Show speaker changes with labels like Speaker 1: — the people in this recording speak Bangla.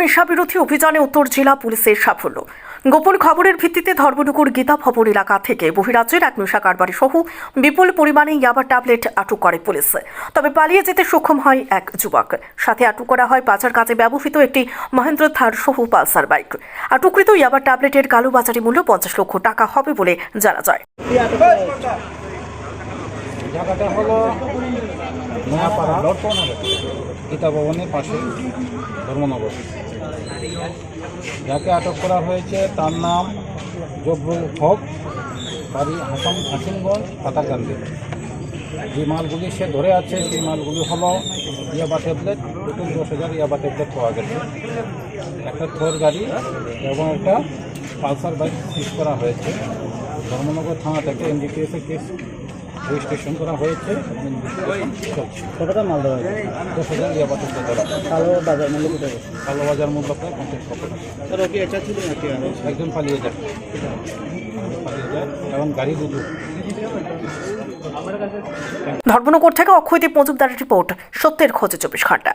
Speaker 1: নেশা বিরোধী অভিযানে উত্তর জেলা পুলিশের সাফল্য। গোপন খবরের ভিত্তিতে ধর্মনগর গীতা ভবন এলাকা থেকে বহিরাজ্যের এক নেশা কারবারি সহ বিপুল পরিমাণে ইয়াবা ট্যাবলেট আটক করে পুলিশ। তবে পালিয়ে যেতে সক্ষম হয় এক যুবক। সাথে আটক করা হয় পাচার কাজে ব্যবহৃত একটি মহেন্দ্র থার সহ পালসার বাইক। আটককৃত ইয়াবা ট্যাবলেটের কালো বাজারি মূল্য পঞ্চাশ লক্ষ টাকা হবে বলে জানা যায়।
Speaker 2: নয়াপাড়া গীতা ভবনের পাশে ধর্মনগর। যাকে আটক করা হয়েছে তার নাম জবরুল হক, বাড়ি হাসান হাসিমগঞ্জ পাতাকান্দি যে মালগুলি সে ধরে আছে, সেই মালগুলি হলো ইয়াবা ট্যাবলেট টোটাল দশ হাজার ইয়াবা ট্যাবলেট পাওয়া গেছে। একটা থোর গাড়ি এবং একটা পালসার বাইক সিজ করা হয়েছে। ধর্মনগর থানা থেকে এনডিপিএসের কেস রেজিস্ট্রেশন করা হয়েছে
Speaker 3: কতটা মাল দেওয়া হয়েছে।
Speaker 2: দশ হাজার দিয়ে ট্যাবলেট ধরা
Speaker 3: কালো বাজার মূল্য কোথায় গেছে?
Speaker 2: কালো বাজার মূল্য প্রায় পঞ্চাশ লক্ষ টাকা।
Speaker 3: স্যার ওকে এটা ছিল নাকি আরও?
Speaker 2: একজন পালিয়ে যায়। পালিয়ে যায় এবং গাড়ি দুটো।
Speaker 1: ধর্মনগর থেকে অক্ষয়দীপ মজুমদারের রিপোর্ট সত্যের খোঁজে চব্বিশ ঘণ্টা।